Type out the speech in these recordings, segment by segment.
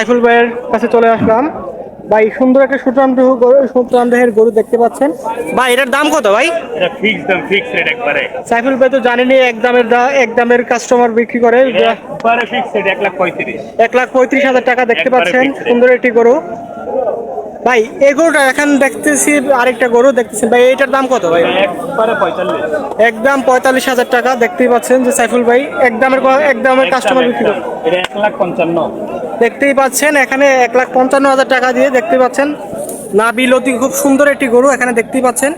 সাইফুল ভাইয়ের কাছে চলে আসলাম। ভাই সুন্দর একটা সুতরাম গরু সুতরাম দেহের গরু দেখতে পাচ্ছেন। ভাই এটার দাম কত ভাই? এটা ফিক্স দাম ফিক্স রেট একবারে। সাইফুল ভাই তো জানেনই এক দামের দা- এক দামের কাস্টমার বিক্রি করে। একবারে ফিক্স রেট এক লাখ পঁয়ত্রিশ। এক লাখ পঁয়ত্রিশ হাজার টাকা দেখতে পাচ্ছেন। সুন্দর একটি গরু। ভাই এই গরুটা এখন দেখতেছি আরেকটা গরু দেখতেছি ভাই এটার দাম কত ভাই? একবারে পঁয়তাল্লিশ। একদম পঁয়তাল্লিশ হাজার টাকা দেখতেই পাচ্ছেন যে সাইফুল ভাই এক দামের এক দামের কাস্টমার বিক্রি করে। এটা এক লাখ পঞ্চান্ন। দেখতেই পাচ্ছেন এখানে এক লাখ পঞ্চান্ন হাজার টাকা দিয়ে দেখতে পাচ্ছেন। নাবিলতি খুব সুন্দর একটি গরু এখানে দেখতেই পাচ্ছেন।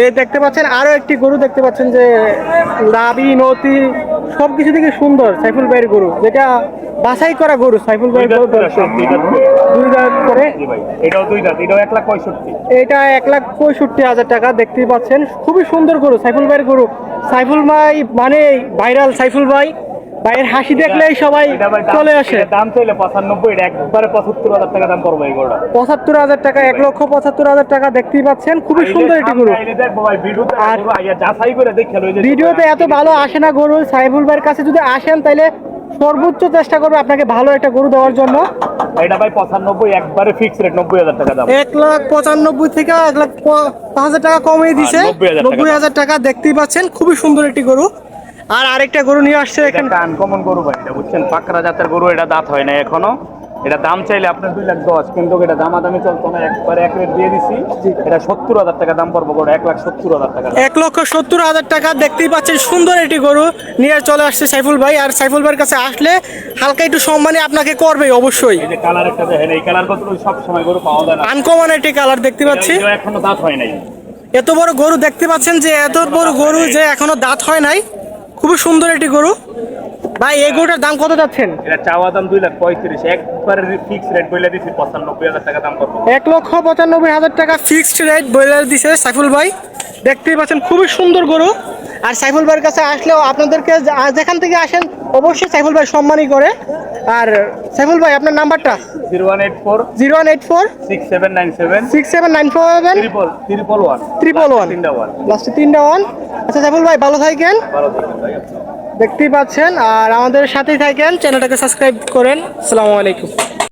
এই দেখতে পাচ্ছেন আরও একটি গরু দেখতে পাচ্ছেন যে নাবি নতি সব কিছু থেকে সুন্দর সাইফুল ভাইয়ের গরু যেটা বাছাই করা গরু সাইফুল ভাইয়ের গরু সব দুই দাঁত করে। দুই দাঁত করে। জি ভাই এটাও দুই দাঁত এটাও এক লাখ পঁয়ষট্টি। এটা এক লাখ পঁয়ষট্টি হাজার টাকা দেখতেই পাচ্ছেন। খুবই সুন্দর গরু সাইফুল ভাইয়ের গরু। সাইফুল ভাই মানে ভাইরাল সাইফুল ভাই। ভাইয়ের হাসি দেখলেই সবাই চলে আসে। দাম চাইলে পঁচানব্বই একবারে পঁচাত্তর হাজার টাকা দাম পড়বে এই গরুটা। পঁচাত্তর হাজার টাকা এক লক্ষ পঁচাত্তর হাজার টাকা দেখতেই পাচ্ছেন। খুবই সুন্দর একটি গরু। আর- যাচাই করে দেখে ভিডিওতে এত ভালো আসে না গরু সাইফুল ভাইয়ের কাছে যদি আসেন তাহলে সর্বোচ্চ চেষ্টা করবে আপনাকে ভালো একটা গরু দেওয়ার জন্য। এটা ভাই পঁচানব্বই একবারে ফিক্স রেট নব্বই হাজার টাকা দাম। এক লাখ পঁচানব্বই থেকে এক লাখ পাঁচ হাজার টাকা কমিয়ে দিছে। 90,000 টাকা নব্বই হাজার টাকা দেখতেই পাচ্ছেন খুবই সুন্দর একটি গরু। আর আরেকটা গরু নিয়ে আসছে এখানে। একটা আনকমন গরু ভাই এটা বুঝছেন? পাকড়া জাতের গরু এটা দাঁত হয় না এখনও। এটা দাম চাইলে আপনার দুই লাখ দশ কিন্তু এটা দামাদামি চলতো না একবারে এক রেট দিয়ে দিছি। এটা সত্তর হাজার টাকা দাম পড়ব গরু এক লাখ সত্তর হাজার টাকা এক লক্ষ সত্তর হাজার টাকা দেখতেই পাচ্ছেন সুন্দর একটি গরু নিয়ে চলে আসছে সাইফুল ভাই। আর সাইফুল ভাইয়ের কাছে আসলে হালকা একটু সম্মানে আপনাকে করবে অবশ্যই। এই যে কালার একটা দেখেন এই কালার কত সব সময় গরু পাওয়া যায় না। আনকমন একটি কালার দেখতে পাচ্ছি। এখনও দাঁত হয় নাই। এত বড় গরু দেখতে পাচ্ছেন যে এত বড় গরু যে এখনও দাঁত হয় নাই। খুবই সুন্দর একটি গরু। ভাই এই গরুটার দাম কত যাচ্ছেন? এটা চাওয়া দাম দুই লাখ পঁয়ত্রিশ। একবারে ফিক্স রেট বলে দিছি পঁচানব্বই হাজার টাকা দাম পড়ব এক লক্ষ পঁচানব্বই হাজার টাকা ফিক্সড রেট বইলার দিছে সাইফুল ভাই। দেখতেই পাচ্ছেন খুবই সুন্দর গরু। আর সাইফুল ভাইয়ের কাছে আসলেও আপনাদেরকে যেখান থেকে আসেন অবশ্যই সাইফুল ভাই সম্মানই করে। আর সাইফুল ভাই আপনার নাম্বারটা? Zero one eight four. Zero one eight four. Six seven nine seven six seven nine four seven triple triple one triple one তিনটা ওয়ান লাস্টে তিনটা ওয়ান আচ্ছা সাইফুল ভাই ভালো থাকেন। দেখতেই পাচ্ছেন। আর আমাদের সাথেই থাকেন। চ্যানেলটাকে সাবস্ক্রাইব করেন। আসসালামু আলাইকুম।